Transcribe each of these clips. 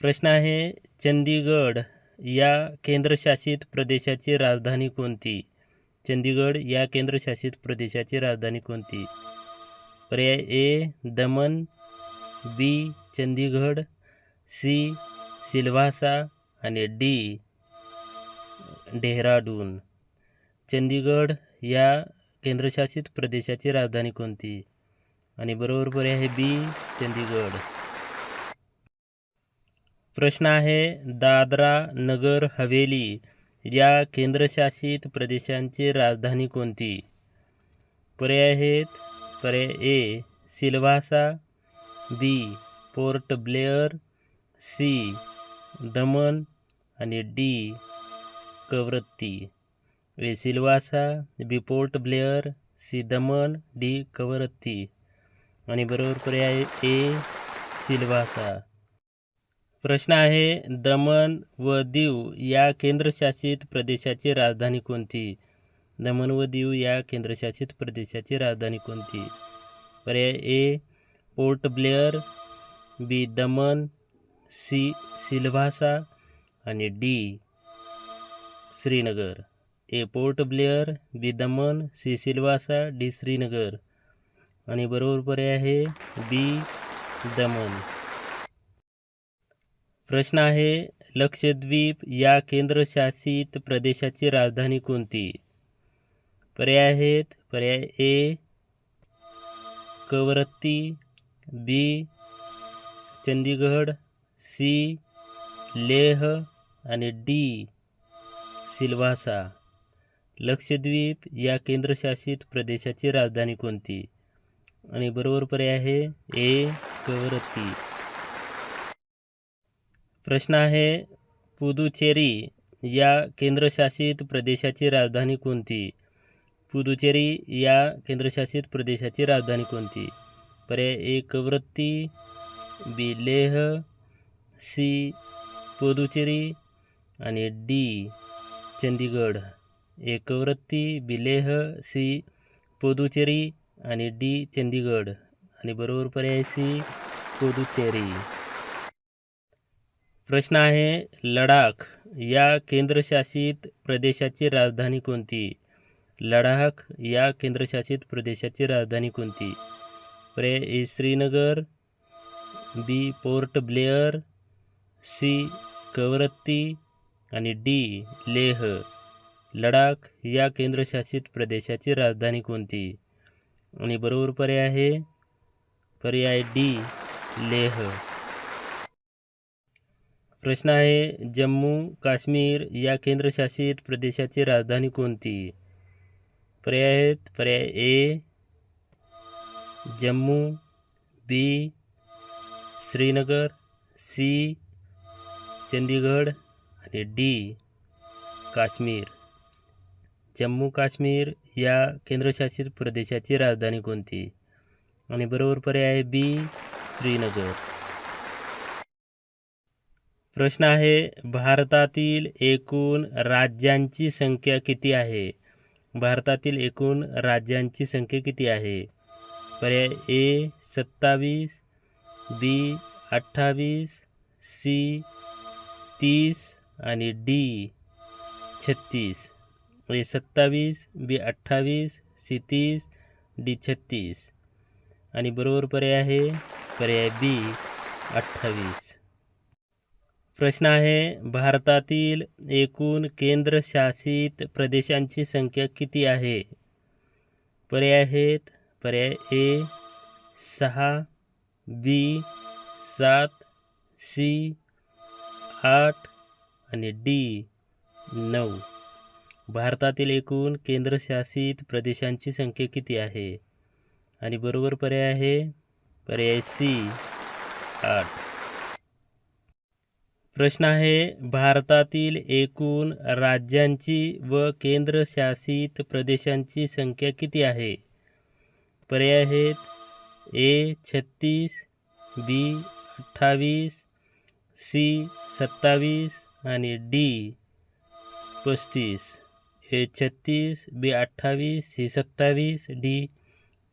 प्रश्न आहे चंदीगड या केंद्रशासित प्रदेशाची राजधानी कोणती? चंदीगड या केंद्रशासित प्रदेशाची राजधानी कोणती? पर्याय A Daman B Chandigarh C Silvassa आणि डी डेहराडून. चंदीगड या केंद्रशासित प्रदेशाची राजधानी कोणती? आणि बरोबर पर्याय आहे बी चंदीगड. प्रश्न आहे दादरा नगर हवेली या केंद्रशासित प्रदेशांची राजधानी कोणती? पर्याय आहेत पर्याय A Silvassa B Port Blair C Daman आणि D Kavaratti. A Silvassa B Port Blair C Daman D Kavaratti. आणि बरोबर पर्याय ए सिल्वासा. प्रश्न आहे दमन व दीव या केंद्रशासित प्रदेशाची राजधानी कोणती? दमन व दीव या केंद्रशासित प्रदेशाची राजधानी कोणती? पर्याय A port Blair B Daman C Silvassa आणि D Srinagar. A Port Blair B Daman C Silvassa D Srinagar. आणि बरोबर पर्याय आहे बी दमन. प्रश्न आहे लक्षद्वीप या केंद्रशासित प्रदेशाची राजधानी कोणती? पर्याय आहेत पर्याय A Kavaratti B Chandigarh C Leh आणि डी सिल्वासा. लक्षद्वीप या केंद्रशासित प्रदेशाची राजधानी कोणती? आणि बरोबर पर्याय आहे ए कवरत्ती. प्रश्न आहे पुदुचेरी या केंद्रशासित प्रदेशाची राजधानी कोणती? पुदुचेरी या केंद्रशासित प्रदेशाची राजधानी कोणती? पर्याय A Kavaratti B Leh C Puducherry आणि डी चंदीगड एकवृत्ती बिलेह सी पुदुचेरी आणि डी चंदीगड आणि बरोबर पर्याय सी पुदुचेरी. प्रश्न आहे लडाख या केंद्रशासित प्रदेशाची राजधानी कोणती? लडाख या केंद्रशासित प्रदेशाची राजधानी कोणती? पर्याय A Srinagar B Port Blair C Kavaratti आणि डी लेह. लडाख या केंद्रशासित प्रदेशाची राजधानी कोणती? आणि बरोबर पर्याय आहे पर्याय डी लेह. प्रश्न आहे जम्मू काश्मीर या केंद्रशासित प्रदेशाची राजधानी कोणती? पर्याय आहेत पर्याय A Jammu B Srinagar C Chandigarh आणि डी काश्मीर. जम्मू काश्मीर या केंद्रशासित प्रदेशाची राजधानी कोणती? आणि बरोबर पर्याय आहे बी श्रीनगर. प्रश्न आहे भारतातील एकूण राज्यांची संख्या किती आहे? भारतातील एकूण राज्यांची संख्या किती आहे? पर्याय ए सत्तावीस बी अठ्ठावीस सी तीस आणि डी छत्तीस. ए सत्तावीस बी अठ्ठावीस सी तीस डी छत्तीस. आणि बरोबर पर्याय आहे पर्याय बी अठ्ठावीस. प्रश्न आहे भारतातील एकूण केंद्रशासित प्रदेशांची संख्या किती आहे? पर्याय आहेत पर्याय ए सहा बी सात सी आठ आणि डी नऊ. भारतातील एकूण केंद्रशासित प्रदेशांची संख्या किती आहे? आणि बरोबर पर्याय आहे पर्याय सी आठ. प्रश्न आहे भारतातील एकूण राज्यांची व केंद्रशासित प्रदेशांची संख्या किती आहे? पर्याय आहेत ए छत्तीस बी अठ्ठावीस सी सत्तावीस आणि डी पस्तीस. ए छत्तीस बी अठ्ठावीस सी सत्तावीस डी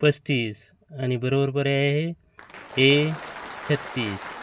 पस्तीस. आणि बरोबर पर्याय आहे ए छत्तीस.